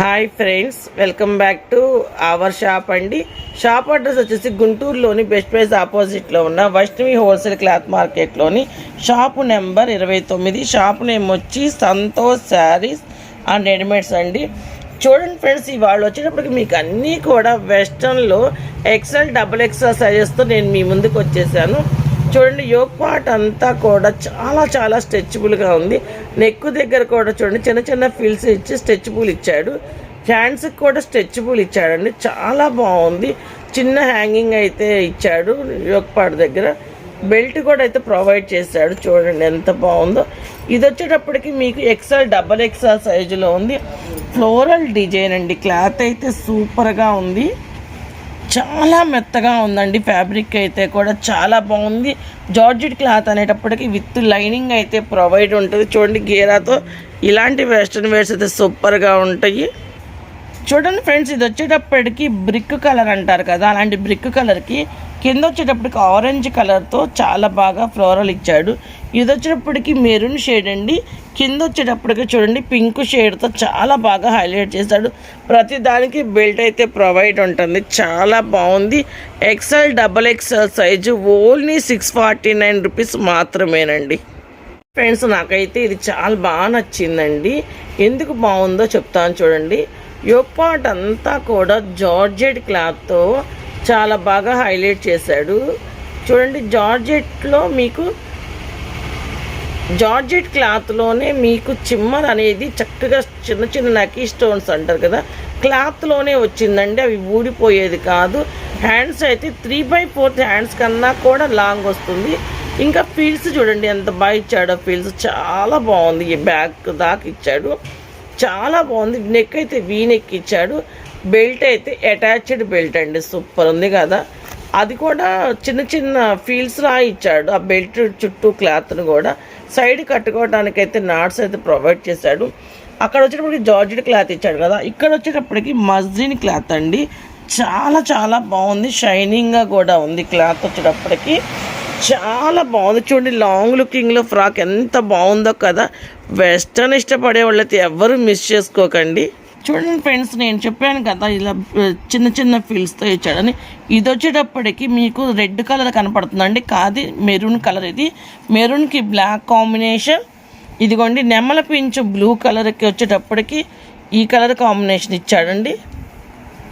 Hi friends welcome back to our shop అండి. Shop address వచ్చేసి గుంటూరులోని బెస్ట్ ప్రైస్ ఆపోజిట్లో ఉన్న వైష్ణవి హోల్సేల్ క్లాత్ మార్కెట్లోని షాపు నెంబర్ ఇరవై తొమ్మిది. షాపు నేమ్ వచ్చి సంతోష్ శారీస్ అండ్ రెడీమేడ్స్ అండి. చూడండి ఫ్రెండ్స్ ఇవాళ వచ్చేటప్పటికి మీకు అన్నీ కూడా వెస్ట్రన్లో ఎక్సెల్ డబుల్ ఎక్సెల్ సైజెస్తో నేను మీ ముందుకు వచ్చేసాను. చూడండి యోగ్ పార్ట్ అంతా కూడా చాలా చాలా స్ట్రెచ్బుల్గా ఉంది. నెక్ దగ్గర కూడా చూడండి చిన్న చిన్న ఫీల్స్ ఇచ్చి స్ట్రెచ్బుల్ ఇచ్చాడు. హ్యాండ్స్కి కూడా స్ట్రెచ్బుల్ ఇచ్చాడండి. చాలా బాగుంది. చిన్న హ్యాంగింగ్ అయితే ఇచ్చాడు యోగ్ పార్ట్ దగ్గర. బెల్ట్ కూడా అయితే ప్రొవైడ్ చేశాడు. చూడండి ఎంత బాగుందో. ఇది వచ్చేటప్పటికి మీకు ఎక్సెల్ డబల్ ఎక్సెల్ సైజులో ఉంది. ఫ్లోరల్ డిజైన్ అండి. క్లాత్ అయితే సూపర్గా ఉంది. చాలా మెత్తగా ఉందండి ఫ్యాబ్రిక్ అయితే కూడా చాలా బాగుంది. జార్జిట్ క్లాత్ అనేటప్పటికి విత్ లైనింగ్ అయితే ప్రొవైడ్ ఉంటుంది. చూడండి గేరాతో ఇలాంటి వెస్ట్రన్ వేర్స్ అయితే సూపర్గా ఉంటాయి. చూడండి ఫ్రెండ్స్ ఇది వచ్చేటప్పటికి బ్రిక్ కలర్ అంటారు కదా అలాంటి బ్రిక్ కలర్కి కింద వచ్చేటప్పటికి ఆరెంజ్ కలర్తో చాలా బాగా ఫ్లోరల్ ఇచ్చాడు. ఇది వచ్చేటప్పటికి మెరూన్ షేడ్ అండి. కింద వచ్చేటప్పటికి చూడండి పింక్ షేడ్తో చాలా బాగా హైలైట్ చేశాడు. ప్రతి దానికి బెల్ట్ అయితే ప్రొవైడ్ ఉంటుంది. చాలా బాగుంది. XL double XL size only six forty nine rupees మాత్రమేనండి. ఫ్రెండ్స్ నాకైతే ఇది చాలా బాగా నచ్చిందండి. ఎందుకు బాగుందో చెప్తాను చూడండి. పార్ట్ అంతా కూడా జార్జెట్ క్లాత్తో చాలా బాగా హైలైట్ చేశాడు. చూడండి జార్జెట్లో మీకు జార్జెట్ క్లాత్లోనే మీకు చిమ్మర్ అనేది చక్కగా చిన్న చిన్న నకీ స్టోన్స్ అంటారు కదా క్లాత్లోనే వచ్చిందండి. అవి ఊడిపోయేది కాదు. హ్యాండ్స్ అయితే త్రీ బై ఫోర్త్ హ్యాండ్స్ కన్నా కూడా లాంగ్ వస్తుంది. ఇంకా ఫీల్స్ చూడండి ఎంత బాగా ఇచ్చాడో. ఫీల్స్ చాలా బాగుంది. ఈ బ్యాగ్ దాకా ఇచ్చాడు. చాలా బాగుంది. నెక్ అయితే వీ నెక్ ఇచ్చాడు. బెల్ట్ అయితే అటాచ్డ్ బెల్ట్ అండి. సూపర్ ఉంది కదా. అది కూడా చిన్న చిన్న ఫీల్స్ లా ఇచ్చాడు. ఆ బెల్ట్ చుట్టూ క్లాత్ను కూడా. సైడ్ కట్టుకోవడానికి అయితే నాట్స్ అయితే ప్రొవైడ్ చేశాడు. అక్కడ వచ్చేటప్పటికి జార్జెట్ క్లాత్ ఇచ్చాడు కదా. ఇక్కడ వచ్చేటప్పటికి మజ్జిన్ క్లాత్ అండి. చాలా చాలా బాగుంది. షైనింగ్గా కూడా ఉంది క్లాత్ వచ్చేటప్పటికి. చాలా బాగుంది. చూడండి లాంగ్ లుకింగ్లో ఫ్రాక్ ఎంత బాగుందో కదా. వెస్టర్న్ ఇష్టపడే వాళ్ళైతే ఎవరు మిస్ చేసుకోకండి. చూడండి ఫ్రెండ్స్ నేను చెప్పాను కదా ఇలా చిన్న చిన్న ఫీల్స్తో ఇచ్చాడని. ఇది వచ్చేటప్పటికి మీకు రెడ్ కలర్ కనపడుతుందండి. కాదు మెరూన్ కలర్ ఇది. మెరూన్కి బ్లాక్ కాంబినేషన్ ఇదిగోండి నెమల పించు బ్లూ కలర్కి వచ్చేటప్పటికి ఈ కలర్ కాంబినేషన్ ఇచ్చాడండి.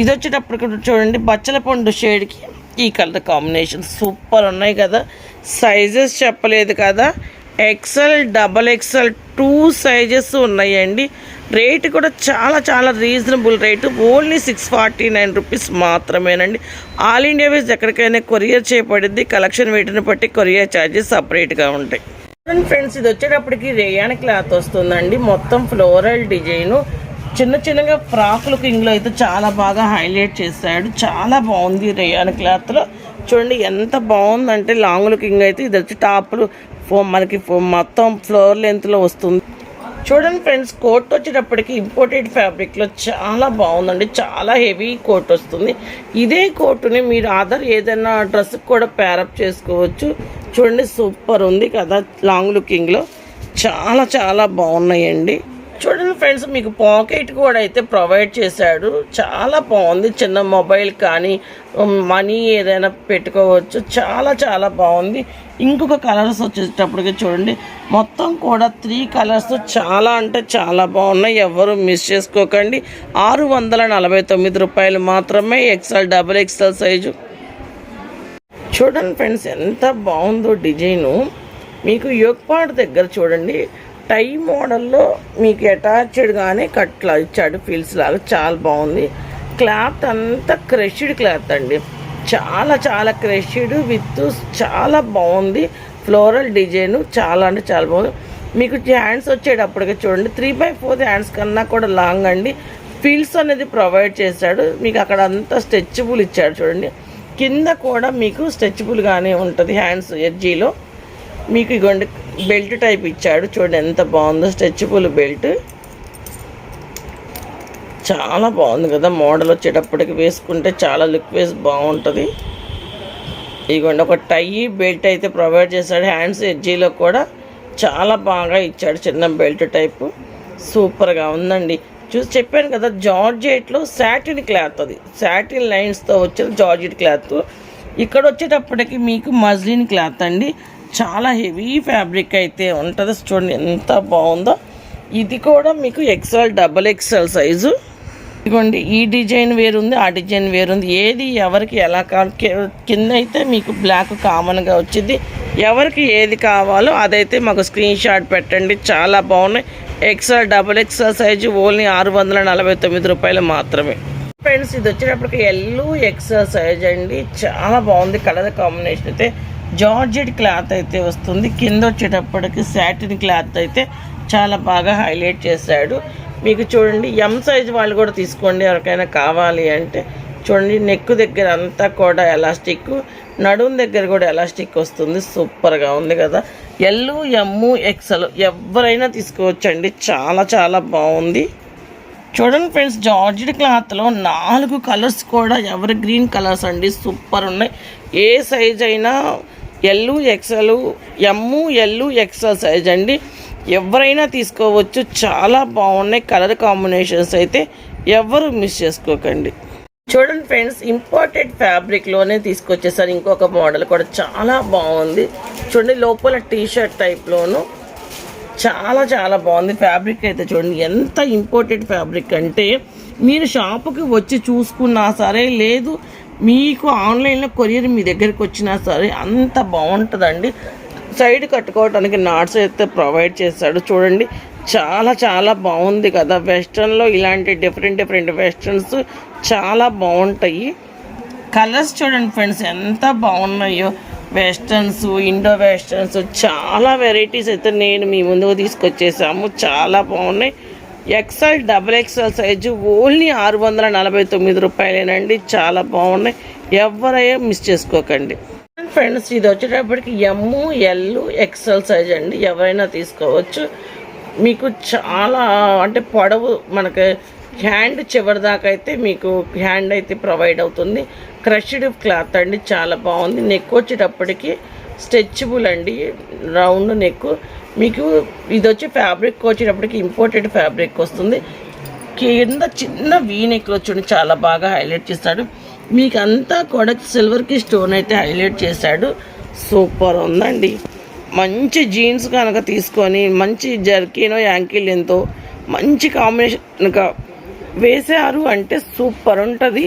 ఇది వచ్చేటప్పటికి చూడండి బచ్చల పండు షేడ్కి ఈ కలర్ కాంబినేషన్ సూపర్ ఉన్నాయి కదా. సైజెస్ చెప్పలేదు కదా. XL double XL two sizes ఉన్నాయండి. రేట్ కూడా చాలా చాలా reasonable rate only six forty nine rupees మాత్రమేనండి. ఆల్ ఇండియా వేస్ ఎక్కడికైనా కొరియర్ చేయబడింది. కలెక్షన్ వేటిని బట్టి కొరియర్ ఛార్జెస్ సపరేట్గా ఉంటాయి. ఫ్రెండ్స్ ఇది వచ్చేటప్పటికి రేయాన్ క్లాత్ వస్తుందండి. మొత్తం ఫ్లోరల్ డిజైను చిన్న చిన్నగా ఫ్రాకులు కింగ్లో అయితే చాలా బాగా హైలైట్ చేశాడు. చాలా బాగుంది రేయాన్ క్లాత్లో చూడండి ఎంత బాగుందంటే లాంగ్ లుకింగ్ అయితే ఇది వచ్చి టాప్లు ఫో మనకి ఫో- మొత్తం ఫ్లోర్ లెంత్లో వస్తుంది. చూడండి ఫ్రెండ్స్ కోట్ వచ్చేటప్పటికి ఇంపోర్టెడ్ ఫ్యాబ్రిక్లో చాలా బాగుందండి. చాలా హెవీ కోట్ వస్తుంది. ఇదే కోటుని మీరు అదర్ ఏదైనా డ్రెస్కి కూడా ప్యారప్ చేసుకోవచ్చు. చూడండి సూపర్ ఉంది కదా లాంగ్ లుకింగ్లో చాలా చాలా బాగున్నాయండి. చూడండి ఫ్రెండ్స్ మీకు పాకెట్ కూడా అయితే ప్రొవైడ్ చేశాడు. చాలా బాగుంది. చిన్న మొబైల్ కానీ మనీ ఏదైనా పెట్టుకోవచ్చు. చాలా చాలా బాగుంది. ఇంకొక కలర్స్ వచ్చేటప్పటికి చూడండి. మొత్తం కూడా త్రీ కలర్స్. చాలా అంటే చాలా బాగున్నాయి. ఎవరు మిస్ చేసుకోకండి. ఆరు వందల నలభై తొమ్మిది రూపాయలు మాత్రమే ఎక్సెల్ డబుల్ ఎక్సెల్ సైజు చూడండి ఫ్రెండ్స్ ఎంత బాగుందో డిజైను. మీకు యోగపాడు దగ్గర చూడండి. టై మోడల్లో మీకు అటాచ్డ్గానే కట్లా ఇచ్చాడు ఫీల్స్ లాగా. చాలా బాగుంది. క్లాత్ అంతా క్రష్డ్ క్లాత్ అండి. చాలా చాలా క్రష్డ్ విత్ చాలా బాగుంది. ఫ్లోరల్ డిజైన్ చాలా అంటే చాలా బాగుంది. మీకు హ్యాండ్స్ వచ్చేటప్పటికి చూడండి. త్రీ బై ఫోర్ హ్యాండ్స్ కన్నా కూడా లాంగ్ అండి. ఫీల్స్ అనేది ప్రొవైడ్ చేశాడు. మీకు అక్కడ అంతా స్ట్రెచబుల్ ఇచ్చాడు చూడండి. కింద కూడా మీకు స్ట్రెచబుల్గానే ఉంటుంది హ్యాండ్స్ ఎడ్జీలో. మీకు ఇగోండి. బెల్ట్ టైప్ ఇచ్చాడు. చూడండి ఎంత బాగుందో స్ట్రెచ్బుల్ బెల్ట్. చాలా బాగుంది కదా మోడల్ వచ్చేటప్పటికి వేసుకుంటే చాలా లుక్ వేస్ బాగుంటుంది. ఇదిగోండి ఒక టై బెల్ట్ అయితే ప్రొవైడ్ చేశాడు. హ్యాండ్స్ ఎడ్జీలో కూడా చాలా బాగా ఇచ్చాడు చిన్న బెల్ట్ టైపు. సూపర్గా ఉందండి. చూసి చెప్పాను కదా జార్జెట్లో సాటిన్ క్లాత్ అది. సాటిన్ లైన్స్తో వచ్చిన జార్జెట్ క్లాత్. ఇక్కడ వచ్చేటప్పటికి మీకు మజ్లిన్ క్లాత్ అండి. చాలా హెవీ ఫ్యాబ్రిక్ అయితే ఉంటుంది. చూడండి ఎంత బాగుందో. ఇది కూడా మీకు ఎక్స్ఎల్ డబల్ ఎక్స్ఎల్ సైజు ఇదిగోండి ఈ డిజైన్ వేరుంది ఆ డిజైన్ వేరుంది. ఏది ఎవరికి ఎలా కావాలి కింద అయితే మీకు బ్లాక్ కామన్గా వచ్చింది. ఎవరికి ఏది కావాలో అదైతే మాకు స్క్రీన్ షాట్ పెట్టండి. చాలా బాగున్నాయి. XL double XL size only ఆరు వందల నలభై తొమ్మిది రూపాయలు మాత్రమే. ఫ్రెండ్స్ ఇది వచ్చేటప్పటికి ఎల్లు ఎక్స్ఎల్ సైజ్ అండి. చాలా బాగుంది. కలర్ కాంబినేషన్ అయితే జార్జెట్ క్లాత్ అయితే వస్తుంది. కింద వచ్చేటప్పటికి సాటిన్ క్లాత్ అయితే చాలా బాగా హైలైట్ చేశాడు. మీకు చూడండి ఎం సైజ్ వాళ్ళు కూడా తీసుకోండి ఎవరికైనా కావాలి అంటే. చూడండి నెక్ దగ్గర అంతా కూడా ఎలాస్టిక్ నడుం దగ్గర కూడా ఎలాస్టిక్ వస్తుంది. సూపర్గా ఉంది కదా. ఎల్లు ఎమ్ము ఎక్సల్ ఎవరైనా తీసుకోవచ్చండి. చాలా చాలా బాగుంది. చూడండి ఫ్రెండ్స్ జార్జిడ్ క్లాత్లో నాలుగు కలర్స్ కూడా ఎవరు గ్రీన్ కలర్స్ అండి సూపర్ ఉన్నాయి. ఏ సైజ్ అయినా L XL M L XL size అండి. ఎవరైనా తీసుకోవచ్చు. చాలా బాగున్నాయి. కలర్ కాంబినేషన్స్ అయితే ఎవరు మిస్ చేసుకోకండి. చూడండి ఫ్రెండ్స్ ఇంపోర్టెడ్ ఫ్యాబ్రిక్లోనే తీసుకొచ్చేసారు. ఇంకొక మోడల్ కూడా చాలా బాగుంది. చూడండి లోపల టీషర్ట్ టైప్లోను చాలా చాలా బాగుంది. ఫ్యాబ్రిక్ అయితే చూడండి ఎంత ఇంపోర్టెడ్ ఫ్యాబ్రిక్ అంటే మీరు షాపుకి వచ్చి చూసుకున్నా సరే లేదు మీకు ఆన్లైన్లో కొరియర్ మీ దగ్గరికి వచ్చినా సరే అంత బాగుంటుందండి. సైడ్ కట్టుకోవడానికి నాట్స్ అయితే ప్రొవైడ్ చేశాడు. చూడండి చాలా చాలా బాగుంది కదా. వెస్ట్రన్లో ఇలాంటి డిఫరెంట్ డిఫరెంట్ వెస్ట్రన్స్ చాలా బాగుంటాయి. కలర్స్ చూడండి ఫ్రెండ్స్ ఎంత బాగున్నాయో. వెస్ట్రన్స్ ఇండో వెస్ట్రన్స్ చాలా వెరైటీస్ అయితే నేను మీ ముందుకు తీసుకొచ్చేసాము. చాలా బాగున్నాయి. XL double XL size only ఆరు వందల నలభై తొమ్మిది రూపాయలేనండి. చాలా బాగున్నాయి. ఎవరైనా మిస్ చేసుకోకండి. ఫ్రెండ్స్ ఇది వచ్చేటప్పటికి ఎమ్ము ఎల్ ఎక్సెల్ సైజ్ అండి. ఎవరైనా తీసుకోవచ్చు. మీకు చాలా అంటే పొడవు మనకి హ్యాండ్ చివరి దాకా అయితే మీకు హ్యాండ్ అయితే ప్రొవైడ్ అవుతుంది. క్రష్డ్ క్లాత్ అండి. చాలా బాగుంది. నెక్ వచ్చేటప్పటికి స్ట్రెచబుల్ అండి. రౌండ్ నెక్ మీకు ఇది వచ్చి ఫ్యాబ్రిక్ వచ్చేటప్పటికి ఇంపోర్టెడ్ ఫ్యాబ్రిక్ వస్తుంది. కింద చిన్న వీనెక్లో చూడండి చాలా బాగా హైలైట్ చేస్తాడు మీకు అంతా కూడా సిల్వర్కి స్టోన్ అయితే హైలైట్ చేశాడు. సూపర్ ఉందండి. మంచి జీన్స్ కనుక తీసుకొని మంచి జర్కీనో యాంకిల్ ఎంతో మంచి కాంబినేషన్గా వేశారు అంటే సూపర్ ఉంటుంది.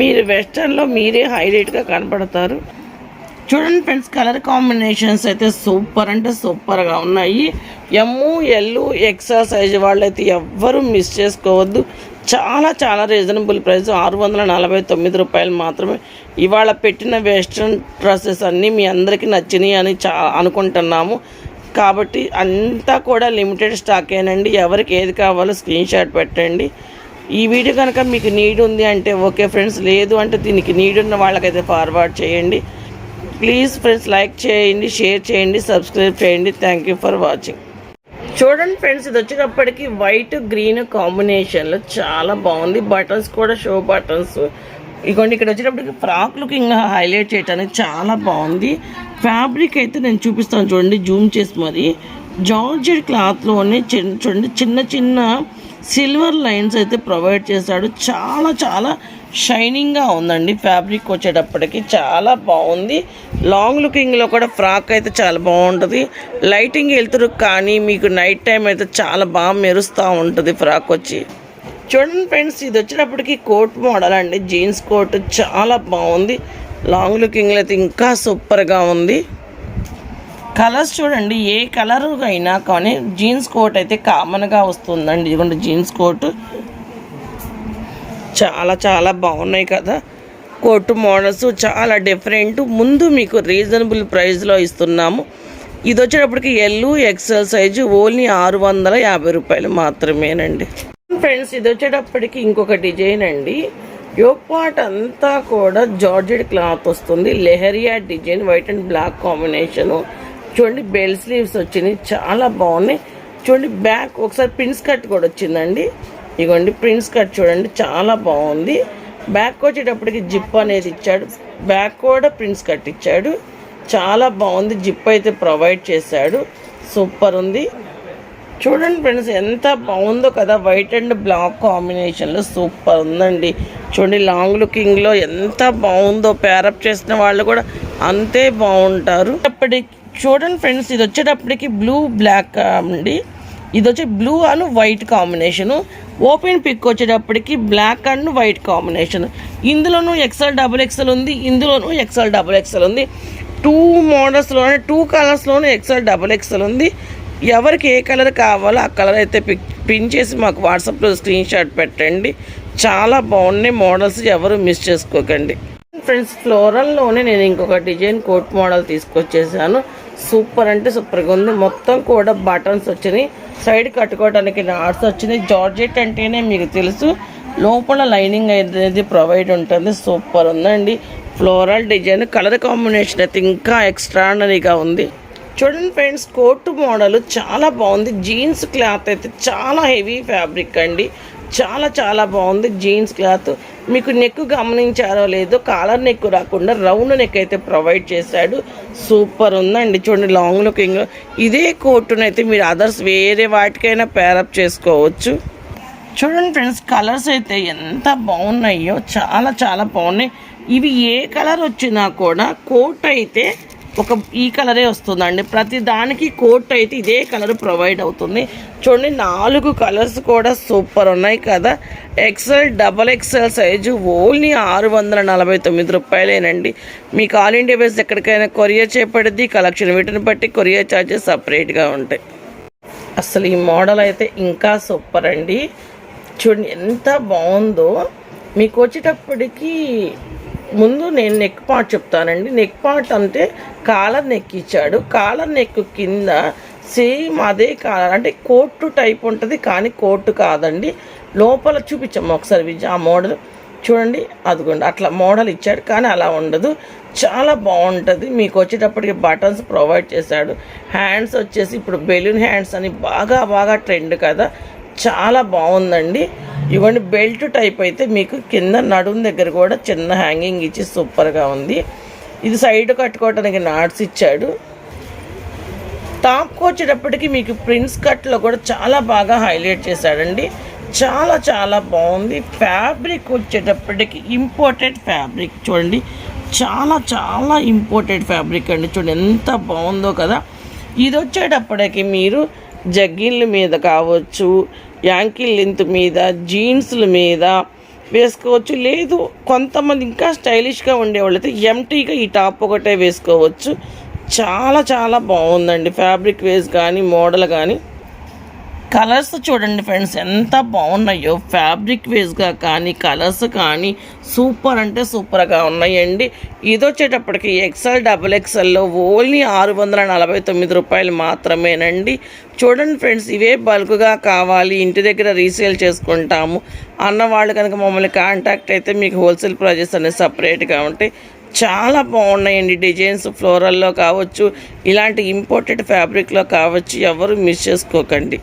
మీరు వెస్టర్న్లో మీరే హైలైట్గా కనపడతారు. చూడండి ఫ్రెండ్స్ కలర్ కాంబినేషన్స్ అయితే సూపర్ అంటే సూపర్గా ఉన్నాయి. ఎమ్ము ఎల్లు ఎక్సా సైజ్ వాళ్ళైతే ఎవ్వరూ మిస్ చేసుకోవద్దు. చాలా చాలా రీజనబుల్ ప్రైస్ ఆరు వందల నలభై తొమ్మిది రూపాయలు మాత్రమే. ఇవాళ పెట్టిన వెస్ట్రన్ డ్రెస్సెస్ అన్నీ మీ అందరికీ నచ్చినాయి అని చా అనుకుంటున్నాము. కాబట్టి అంతా కూడా లిమిటెడ్ స్టాకేనండి. ఎవరికి ఏది కావాలో స్క్రీన్ షాట్ పెట్టండి. ఈ వీడియో కనుక మీకు నీడ్ ఉంది అంటే ఓకే ఫ్రెండ్స్ లేదు అంటే దీనికి నీడ్ ఉన్న వాళ్ళకైతే ఫార్వర్డ్ చేయండి. ప్లీజ్ ఫ్రెండ్స్ లైక్ చేయండి షేర్ చేయండి సబ్స్క్రైబ్ చేయండి. థ్యాంక్ యూ ఫర్ వాచింగ్ చూడండి ఫ్రెండ్స్ ఇది వచ్చేటప్పటికి వైట్ గ్రీన్ కాంబినేషన్లో చాలా బాగుంది. బటన్స్ కూడా షో బటన్స్ ఇదిగోండి ఇక్కడ వచ్చేటప్పటికి ఫ్రాక్ లుకింగ్ హైలైట్ చేయడానికి చాలా బాగుంది. ఫ్యాబ్రిక్ అయితే నేను చూపిస్తాను చూడండి జూమ్ చేసి మరి. జార్జెట్ క్లాత్లోనే చూడండి చిన్న చిన్న సిల్వర్ లైన్స్ అయితే ప్రొవైడ్ చేశాడు. చాలా చాలా షైనింగ్గా ఉందండి. ఫ్యాబ్రిక్ వచ్చేటప్పటికి చాలా బాగుంది. లాంగ్ లుకింగ్లో కూడా ఫ్రాక్ అయితే చాలా బాగుంటుంది. లైటింగ్ వెళ్తురు కానీ మీకు నైట్ టైం అయితే చాలా బాగా మెరుస్తూ ఉంటుంది ఫ్రాక్ వచ్చి. చూడండి ఫ్రెండ్స్ ఇది వచ్చేటప్పటికి కోట్ మోడల్ అండి. జీన్స్ కోట్ చాలా బాగుంది. లాంగ్ లుకింగ్లో అయితే ఇంకా సూపర్గా ఉంది. కలర్స్ చూడండి ఏ కలర్ అయినా కానీ జీన్స్ కోట్ అయితే కామన్గా వస్తుందండి. ఇదిగోండి జీన్స్ కోట్. చాలా చాలా బాగున్నాయి కదా. కోట్ మోడల్స్ చాలా డిఫరెంట్ ముందు మీకు రీజనబుల్ ప్రైస్లో ఇస్తున్నాము. ఇది వచ్చేటప్పటికి ఎల్లు ఎక్సెల్ సైజు ఓన్లీ ఆరు వందల యాభై రూపాయలు మాత్రమేనండి. ఫ్రెండ్స్ ఇది వచ్చేటప్పటికి ఇంకొక డిజైన్ అండి. యోపాట్ పార్ట్ అంతా కూడా జార్జెడ్ క్లాత్ వస్తుంది. Leheriya design white and black combination చూడండి బెల్ స్లీవ్స్ వచ్చినాయి. చాలా బాగున్నాయి. చూడండి బ్యాక్ ఒకసారి పిన్స్ కట్ కూడా వచ్చిందండి. ఇగోండి ప్రిన్స్ కట్ చూడండి చాలా బాగుంది. బ్యాక్ వచ్చేటప్పటికి జిప్ అనేది ఇచ్చాడు. బ్యాక్ కూడా ప్రింట్స్ కట్ ఇచ్చాడు. చాలా బాగుంది జిప్ అయితే ప్రొవైడ్ చేశాడు. సూపర్ ఉంది. చూడండి ఫ్రెండ్స్ ఎంత బాగుందో కదా వైట్ అండ్ బ్లాక్ కాంబినేషన్లో సూపర్ ఉందండి. చూడండి లాంగ్ లుకింగ్లో ఎంత బాగుందో పేరప్ చేసిన వాళ్ళు కూడా అంతే బాగుంటారు. అప్పటికి చూడండి ఫ్రెండ్స్ ఇది వచ్చేటప్పటికి బ్లూ బ్లాక్ అండి. ఇది వచ్చి blue and white combination open pick వచ్చేటప్పటికి బ్లాక్ అండ్ వైట్ కాంబినేషన్ ఇందులోనూ ఎక్సెల్ డబుల్ ఎక్సెల్ ఉంది ఇందులోనూ ఎక్సెల్ డబుల్ ఎక్సెల్ ఉంది. టూ మోడల్స్లోనే టూ కలర్స్లోనే ఎక్సెల్ డబుల్ ఎక్సెల్ ఉంది. ఎవరికి ఏ కలర్ కావాలో ఆ కలర్ అయితే పిక్ పిన్ చేసి మాకు వాట్సాప్లో స్క్రీన్ షాట్ పెట్టండి. చాలా బాగున్నాయి మోడల్స్ ఎవరు మిస్ చేసుకోకండి. ఫ్రెండ్స్ ఫ్లోరల్లోనే నేను ఇంకొక డిజైన్ కోట్ మోడల్ తీసుకొచ్చేసాను. సూపర్ అంటే సూపర్గా ఉంది. మొత్తం కూడా బటన్స్ వచ్చినాయి. సైడ్ కట్టుకోవడానికి నాట్స్ వచ్చినాయి. జార్జెట్ అంటేనే మీకు తెలుసు లోపల లైనింగ్ అనేది ప్రొవైడ్ ఉంటుంది. సూపర్ ఉందండి. ఫ్లోరల్ డిజైన్ కలర్ కాంబినేషన్ అయితే ఇంకా ఎక్స్ట్రాడనరీగా ఉంది. చూడండి ఫ్రెండ్స్ కోట్ మోడల్ చాలా బాగుంది. జీన్స్ క్లాత్ అయితే చాలా హెవీ ఫ్యాబ్రిక్ అండి. చాలా చాలా బాగుంది. Jeans cloth. మీకు నెక్ గమనించారో లేదో కాలర్ నెక్ రాకుండా రౌండ్ నెక్ అయితే ప్రొవైడ్ చేశాడు. సూపర్ ఉందండి. చూడండి లాంగ్ లుకింగ్ ఇదే కోటునైతే మీరు అదర్స్ వేరే వాటికైనా పేరప్ చేసుకోవచ్చు. చూడండి ఫ్రెండ్స్ కలర్స్ అయితే ఎంత బాగున్నాయో చాలా చాలా బాగున్నాయి. ఇవి ఏ కలర్ వచ్చినా కూడా కోట్ అయితే ఒక ఈ కలరే వస్తుందండి. ప్రతి దానికి కోట్ అయితే ఇదే కలర్ ప్రొవైడ్ అవుతుంది. చూడండి నాలుగు కలర్స్ కూడా సూపర్ ఉన్నాయి కదా. XL double XL size only ఆరు వందల నలభై తొమ్మిది రూపాయలేనండి. మీకు ఆల్ ఇండియా బేస్ ఎక్కడికైనా కొరియర్ చేపడిద్ది కలెక్షన్ వీటిని బట్టి కొరియర్ ఛార్జెస్ సపరేట్గా ఉంటాయి. అసలు ఈ మోడల్ అయితే ఇంకా సూపర్ అండి. చూడండి ఎంత బాగుందో. మీకు వచ్చేటప్పటికి ముందు నేను నెక్ పార్ట్ చెప్తానండి. నెక్ పార్ట్ అంటే కాలర్ నెక్ ఇచ్చాడు. కాలర్ నెక్ కింద సేమ్ అదే కాలర్ అంటే కోర్టు టైప్ ఉంటుంది కానీ కోర్టు కాదండి. లోపల చూపించాము ఒకసారి విజయ్ ఆ మోడల్ చూడండి అదిగోండి అట్లా మోడల్ ఇచ్చాడు కానీ అలా ఉండదు. చాలా బాగుంటుంది. మీకు వచ్చేటప్పటికి బటన్స్ ప్రొవైడ్ చేశాడు. హ్యాండ్స్ వచ్చేసి ఇప్పుడు బెలూన్ హ్యాండ్స్ అని బాగా బాగా ట్రెండ్ కదా. చాలా బాగుందండి. ఇవ్వండి బెల్ట్ టైప్ అయితే మీకు కింద నడుము దగ్గర కూడా చిన్న హ్యాంగింగ్ ఇచ్చి సూపర్గా ఉంది. ఇది సైడ్ కట్టుకోవడానికి నాట్స్ ఇచ్చాడు. టాప్కి వచ్చేటప్పటికి మీకు ప్రిన్స్ కట్లో కూడా చాలా బాగా హైలైట్ చేశాడండి. చాలా చాలా బాగుంది. ఫ్యాబ్రిక్ వచ్చేటప్పటికి ఇంపోర్టెడ్ ఫ్యాబ్రిక్ చూడండి. చాలా చాలా ఇంపోర్టెడ్ ఫ్యాబ్రిక్ అండి. చూడండి ఎంత బాగుందో కదా. ఇది వచ్చేటప్పటికి మీరు జగ్గిళ్ళ మీద కావచ్చు యాంకిల్ లెంత్ మీద జీన్స్ల మీద వేసుకోవచ్చు. లేదు కొంతమంది ఇంకా స్టైలిష్గా ఉండేవాళ్ళైతే ఎంటీగా ఈ టాప్ ఒకటే వేసుకోవచ్చు. చాలా చాలా బాగుందండి. ఫ్యాబ్రిక్ వేస్ కానీ మోడల్ కానీ. కలర్స్ చూడండి ఫ్రెండ్స్ ఎంత బాగున్నాయో. ఫ్యాబ్రిక్ వేస్గా కానీ కలర్స్ కానీ సూపర్ అంటే సూపర్గా ఉన్నాయండి. ఇది వచ్చేటప్పటికి ఎక్సెల్ డబుల్ ఎక్సెల్లో ఓన్లీ ఆరు వందల నలభై తొమ్మిది రూపాయలు మాత్రమేనండి. చూడండి ఫ్రెండ్స్ ఇవే బల్క్గా కావాలి ఇంటి దగ్గర రీసేల్ చేసుకుంటాము అన్నవాళ్ళు కనుక మమ్మల్ని కాంటాక్ట్ అయితే మీకు హోల్సేల్ ప్రైజెస్ అనేది సపరేట్గా ఉంటాయి. చాలా బాగున్నాయండి డిజైన్స్ ఫ్లోరల్లో కావచ్చు ఇలాంటి ఇంపోర్టెడ్ ఫ్యాబ్రిక్లో కావచ్చు ఎవరు మిస్ చేసుకోకండి.